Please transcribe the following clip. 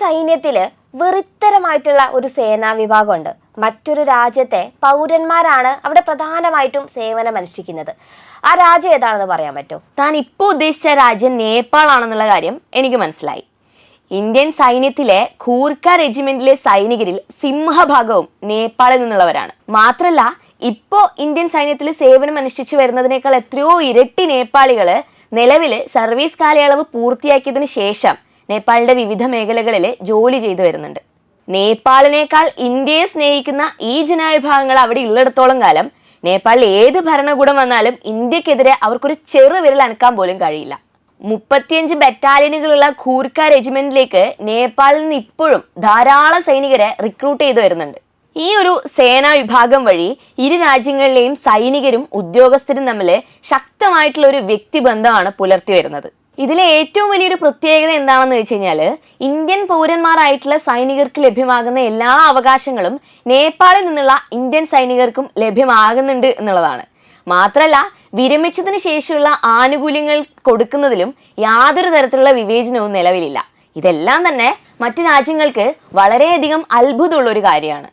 സൈന്യത്തിൽ വെറിത്തരമായിട്ടുള്ള ഒരു സേനാ വിഭാഗമുണ്ട്. മറ്റൊരു രാജ്യത്തെ പൗരന്മാരാണ് അവിടെ പ്രധാനമായിട്ടും സേവനം അനുഷ്ഠിക്കുന്നത്. ആ രാജ്യം ഏതാണെന്ന് പറയാൻ പറ്റുമോ താൻ ഇപ്പോൾ ഉദ്ദേശിച്ച രാജ്യം നേപ്പാൾ ആണെന്നുള്ള കാര്യം എനിക്ക് മനസ്സിലായി. ഇന്ത്യൻ സൈന്യത്തിലെ ഖൂർക്ക റെജിമെന്റിലെ സൈനികരിൽ സിംഹഭാഗവും നേപ്പാളിൽ നിന്നുള്ളവരാണ്. മാത്രല്ല ഇപ്പോ ഇന്ത്യൻ സൈന്യത്തിൽ സേവനം അനുഷ്ഠിച്ചു വരുന്നതിനേക്കാൾ എത്രയോ ഇരട്ടി നേപ്പാളികൾ നിലവിൽ സർവീസ് കാലയളവ് പൂർത്തിയാക്കിയതിനു ശേഷം നേപ്പാളിന്റെ വിവിധ മേഖലകളിൽ ജോലി ചെയ്തു വരുന്നുണ്ട്. നേപ്പാളിനേക്കാൾ ഇന്ത്യയെ സ്നേഹിക്കുന്ന ഈ ജനവിഭാഗങ്ങൾ അവിടെ ഉള്ളിടത്തോളം കാലം നേപ്പാളിൽ ഏത് ഭരണകൂടം വന്നാലും ഇന്ത്യക്കെതിരെ അവർക്കൊരു ചെറു വിരൽ അനക്കാൻ പോലും കഴിയില്ല. മുപ്പത്തിയഞ്ച് ബറ്റാലിയനുകളുള്ള ഖൂർക്ക റെജിമെന്റിലേക്ക് നേപ്പാളിൽ നിന്ന് ഇപ്പോഴും ധാരാളം സൈനികരെ റിക്രൂട്ട് ചെയ്തു വരുന്നുണ്ട്. ഈ ഒരു സേനാ വിഭാഗം വഴി ഇരു രാജ്യങ്ങളിലെയും സൈനികരും ഉദ്യോഗസ്ഥരും തമ്മിൽ ശക്തമായിട്ടുള്ള ഒരു വ്യക്തിബന്ധമാണ് പുലർത്തി വരുന്നത്. ഇതിലെ ഏറ്റവും വലിയൊരു പ്രത്യേകത എന്താണെന്ന് വെച്ച് കഴിഞ്ഞാൽ ഇന്ത്യൻ പൗരന്മാരായിട്ടുള്ള സൈനികർക്ക് ലഭ്യമാകുന്ന എല്ലാ അവകാശങ്ങളും നേപ്പാളിൽ നിന്നുള്ള ഇന്ത്യൻ സൈനികർക്കും ലഭ്യമാകുന്നുണ്ട് എന്നുള്ളതാണ്. മാത്രല്ല വിരമിച്ചതിന് ശേഷമുള്ള ആനുകൂല്യങ്ങൾ കൊടുക്കുന്നതിലും യാതൊരു തരത്തിലുള്ള വിവേചനവും നിലവിലില്ല. ഇതെല്ലാം തന്നെ മറ്റു രാജ്യങ്ങൾക്ക് വളരെയധികം അത്ഭുതമുള്ള ഒരു കാര്യമാണ്.